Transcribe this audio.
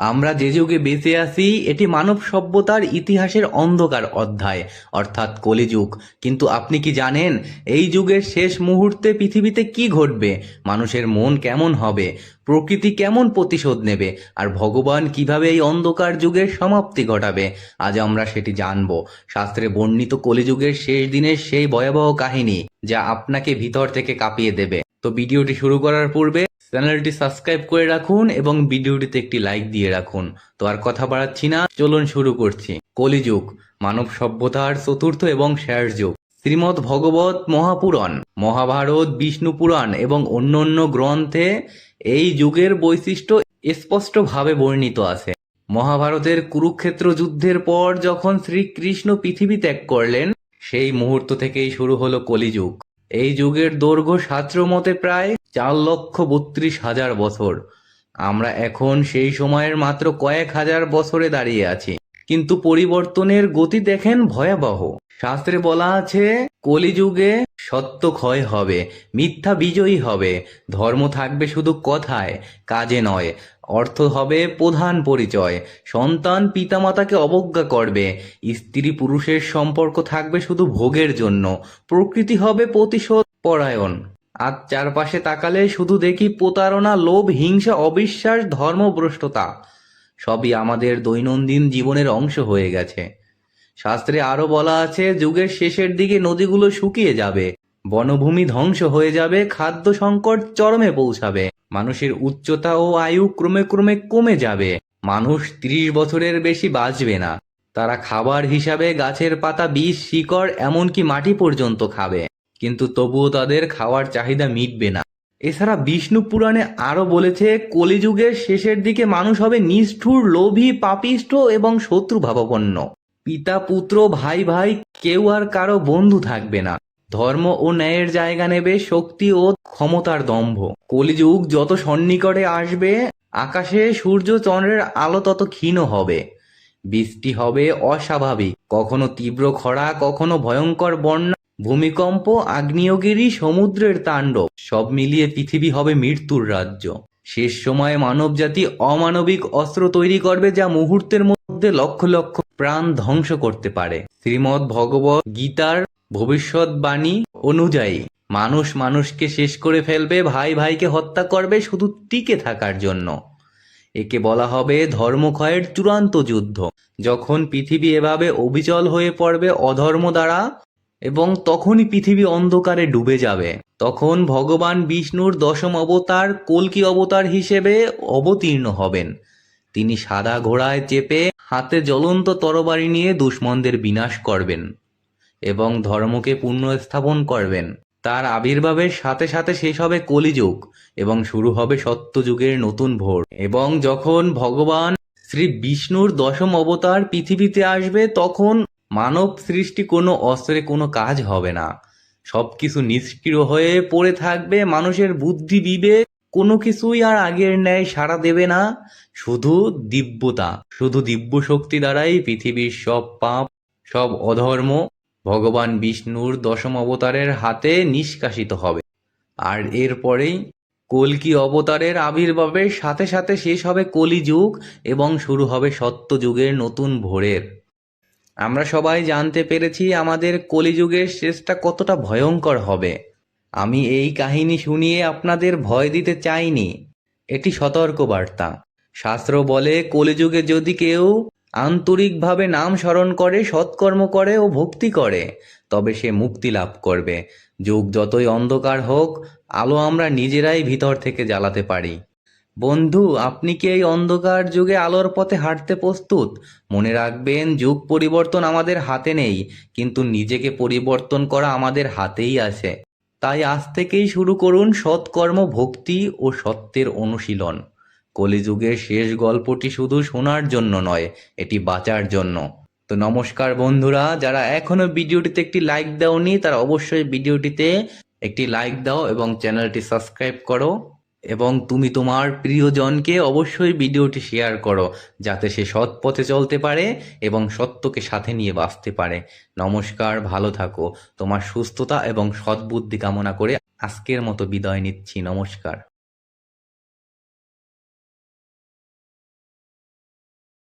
আমরা যে যুগে বেঁচে আছি, এটি মানব সভ্যতার ইতিহাসের অন্ধকার অধ্যায়, অর্থাৎ কলিযুগ। কিন্তু আপনি কি জানেন, এই যুগের শেষ মুহূর্তে পৃথিবীতে কি ঘটবে? মানুষের মন কেমন হবে? প্রকৃতি কেমন প্রতিশোধ নেবে? আর ভগবান কীভাবে এই অন্ধকার যুগের সমাপ্তি ঘটাবে? আজ আমরা সেটি জানব। শাস্ত্রে বর্ণিত কলিযুগের শেষ দিনের সেই ভয়াবহ কাহিনী, যা আপনাকে ভিতর থেকে কাঁপিয়ে দেবে। তো ভিডিওটি শুরু করার পূর্বে চ্যানেলটি সাবস্ক্রাইব করে রাখুন এবং ভিডিওটিতে একটি লাইক দিয়ে রাখুন। তো আর কথা বাড়াচ্ছি না, চলুন শুরু করছি। কলিযুগ, মানব সভ্যতার চতুর্থ এবং শেষ যুগ। শ্রীমৎ ভগবত মহাপুরাণ, মহাভারত, বিষ্ণু পুরাণ এবং অন্যান্য গ্রন্থে এই যুগের বৈশিষ্ট্য স্পষ্টভাবে বর্ণিত আছে। মহাভারতের কুরুক্ষেত্র যুদ্ধের পর যখন শ্রীকৃষ্ণ পৃথিবী ত্যাগ করলেন, সেই মুহূর্ত থেকেই শুরু হলো কলিযুগ। এই যুগের দৈর্ঘ্য শাস্ত্র মতে প্রায় চার লক্ষ বত্রিশ হাজার বছর। আমরা এখন সেই সময়ের মাত্র কয়েক হাজার বছরে দাঁড়িয়ে আছি। কিন্তু পরিবর্তনের গতি দেখেন ভয়াবহ। শাস্ত্রে বলা আছে, কলিযুগে সত্য ক্ষয় হবে, মিথ্যা বিজয়ী হবে। ধর্ম থাকবে শুধু কথায়, কাজে নয়। অর্থ হবে প্রধান পরিচয়। সন্তান পিতামাতাকে অবজ্ঞা করবে। স্ত্রী পুরুষের সম্পর্ক থাকবে শুধু ভোগের জন্য। প্রকৃতি হবে প্রতিশোধ, পরায়ণ। আর চারপাশে তাকালে শুধু দেখি প্রতারণা, লোভ, হিংসা, অবিশ্বাস, ধর্মভ্রষ্টতা। সবই আমাদের দৈনন্দিন জীবনের অংশ হয়ে গেছে। শাস্ত্রে আরও বলা আছে, যুগের শেষের দিকে নদীগুলো শুকিয়ে যাবে, বনভূমি ধ্বংস হয়ে যাবে, খাদ্য সংকট চরমে পৌঁছাবে, মানুষের উচ্চতা ও আয়ু ক্রমে ক্রমে কমে যাবে, মানুষ ত্রিশ বছরের বেশি বাঁচবে না। তারা খাবার হিসাবে গাছের পাতা, বীজ, শিকড়, এমনকি মাটি পর্যন্ত খাবে, কিন্তু তবুও তাদের খাওয়ার চাহিদা মিটবে না। এছাড়া বিষ্ণু পুরাণে আরও বলেছে, কলিযুগের শেষের দিকে মানুষ হবে নিষ্ঠুর, লোভী, পাপিষ্ঠ এবং শত্রু ভাবাপন্ন পিতা পুত্র ভাই ভাই কেউ আর কারও বন্ধু থাকবে না। ধর্ম ও ন্যায়ের জায়গা নেবে, শক্তি ও ক্ষমতার দম্ভ। কলিযুগ যত সন্নিকটে আসবে, আকাশে সূর্য চন্দ্রের আলো তত ক্ষীণ হবে। বৃষ্টি হবে অস্বাভাবিক। কখনো তীব্র খরা, কখনো ভয়ঙ্কর বন্যা। ভূমিকম্প, আগ্নেয়গিরি, সমুদ্রের তাণ্ডব, সব মিলিয়ে পৃথিবী হবে মৃত্যুর রাজ্য। শেষ সময়ে মানবজাতি অমানবিক অস্ত্র তৈরি করবে যা মুহূর্তের মধ্যে লক্ষ লক্ষ প্রাণ ধ্বংস করতে পারে। শ্রীমৎ ভগবত গীতার ভবিষ্যৎবাণী অনুযায়ী মানুষ মানুষকে শেষ করে ফেলবে, ভাই ভাইকে হত্যা করবে, শুধু টিকে থাকার জন্য। একে বলা হবে ধর্মক্ষয়ের চূড়ান্ত যুদ্ধ। যখন পৃথিবী এভাবে অবিচল হয়ে পড়বে অধর্ম দ্বারা এবং তখনই পৃথিবী অন্ধকারে ডুবে যাবে, তখন ভগবান বিষ্ণুর দশম অবতার কল্কি অবতার হিসেবে অবতীর্ণ হবেন। তিনি সাদা ঘোড়ায় চেপে হাতে জ্বলন্ত তরবারি নিয়ে দুশ্মনদের বিনাশ করবেন এবং ধর্মকে পুনঃস্থাপন করবেন। তার আবির্ভাবের সাথে সাথে শেষ হবে কলিযুগ এবং শুরু হবে সত্যযুগের নতুন ভোর। এবং যখন ভগবান শ্রী বিষ্ণুর দশম অবতার পৃথিবীতে আসবে, তখন মানব সৃষ্টি কোনো অস্ত্রে কোনো কাজ হবে না। সবকিছু নিষ্ক্রিয় হয়ে পড়ে থাকবে, মানুষের বুদ্ধি বিবেক কোনো কিছুই আর আগের ন্যায় সাড়া দেবে না, শুধু দিব্যতা। শুধু দিব্য শক্তি দ্বারাই পৃথিবীর সব পাপ, সব অধর্ম ভগবান বিষ্ণুর দশম অবতারের হাতে নিষ্কাশিত হবে। আর এরপরেই কল্কি অবতারের আবির্ভাবের সাথে সাথে শেষ হবে কলিযুগ এবং শুরু হবে সত্যযুগের নতুন ভোরের। আমরা সবাই জানতে পেরেছি আমাদের কলিযুগের শেষটা কতটা ভয়ঙ্কর হবে। আমি এই কাহিনী শুনিয়ে আপনাদের ভয় দিতে চাইনি। এটি সতর্ক বার্তা শাস্ত্র বলে, কলিযুগে যদি কেউ আন্তরিকভাবে নাম স্মরণ করে, সৎকর্ম করে ও ভক্তি করে, তবে সে মুক্তি লাভ করবে। যুগ যতই অন্ধকার হোক, আলো আমরা নিজেরাই ভিতর থেকে জ্বালাতে পারি। বন্ধু, আপনি কি এই অন্ধকার যুগে আলোর পথে হাঁটতে প্রস্তুত? মনে রাখবেন, যুগ পরিবর্তন আমাদের হাতে নেই, কিন্তু নিজেকে পরিবর্তন করা আমাদের হাতেই আছে। তাই আজ থেকেই শুরু করুন সৎকর্ম, ভক্তি ও সত্যের অনুশীলন। কলিযুগের শেষ গল্পটি শুধু শোনার জন্য নয়, এটি বাঁচার জন্য। তো নমস্কার বন্ধুরা, যারা এখনও ভিডিওটিতে একটি লাইক দাওনি, তারা অবশ্যই ভিডিওটিতে একটি লাইক দাও এবং চ্যানেলটি সাবস্ক্রাইব করো। এবং তুমি তোমার প্রিয়জনকে অবশ্যই ভিডিওটি শেয়ার করো, যাতে সে সৎ পথে চলতে পারে এবং সত্যকে সাথে নিয়ে বাঁচতে পারে। নমস্কার, ভালো থাকো। তোমার সুস্থতা এবং সৎবুদ্ধি কামনা করে আজকের মতো বিদায় নিচ্ছি। নমস্কার।